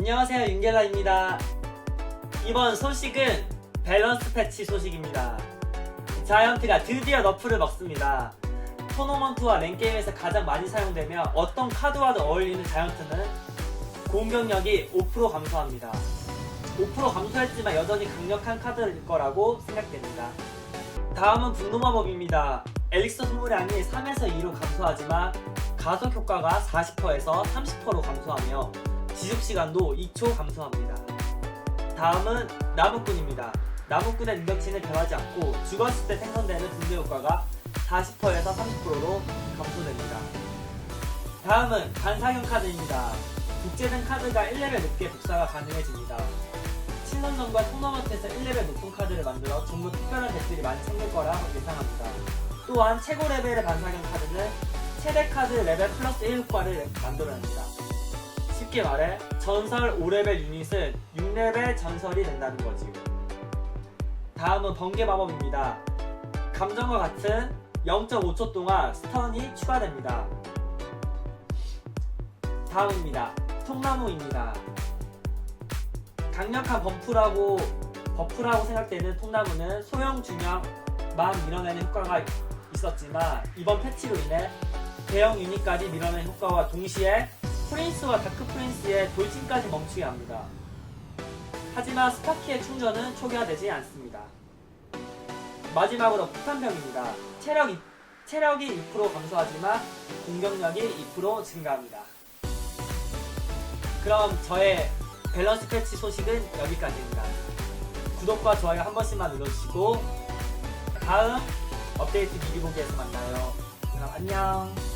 안녕하세요 윤겔라입니다. 이번 소식은 밸런스 패치 소식입니다. 자이언트가 드디어 너프를 먹습니다. 토너먼트와 랭게임에서 가장 많이 사용되며 어떤 카드와도 어울리는 자이언트는 공격력이 5% 감소합니다. 5% 감소했지만 여전히 강력한 카드일 거라고 생각됩니다. 다음은 분노 마법입니다. 엘릭서 소모량이 3에서 2로 감소하지만 가속 효과가 40%에서 30%로 감소하며 지속 시간도 2초 감소합니다. 다음은 나무꾼입니다. 나무꾼의 능력치는 변하지 않고 죽었을 때 생성되는 분쇄 효과가 40%에서 30%로 감소됩니다. 다음은 반사형 카드입니다. 국제등 카드가 1레벨 높게 복사가 가능해집니다. 신선전과 토너먼트에서 1레벨 높은 카드를 만들어 좀더 특별한 덱들이 많이 생길 거라 예상합니다. 또한 최고 레벨의 반사형 카드는 최대 카드 레벨 플러스 1 효과를 만들어냅니다. 쉽게 말해 전설 5레벨 유닛은 6레벨 전설이 된다는 거지. 다음은 번개 마법입니다. 감정과 같은 0.5초 동안 스턴이 추가됩니다. 다음입니다. 통나무입니다. 강력한 버프라고 버프라고 생각되는 통나무는 소형 중형만 밀어내는 효과가 있었지만 이번 패치로 인해 대형 유닛까지 밀어내는 효과와 동시에 프린스와 다크 프린스의 돌진까지 멈추게 합니다. 하지만 스파키의 충전은 초기화되지 않습니다. 마지막으로 폭탄병입니다. 체력 이- 체력이 2% 감소하지만 공격력이 2% 증가합니다. 그럼 저의 밸런스 패치 소식은 여기까지입니다. 구독과 좋아요 한 번씩만 눌러주시고 다음 업데이트 미리 보기에서 만나요. 그럼 안녕.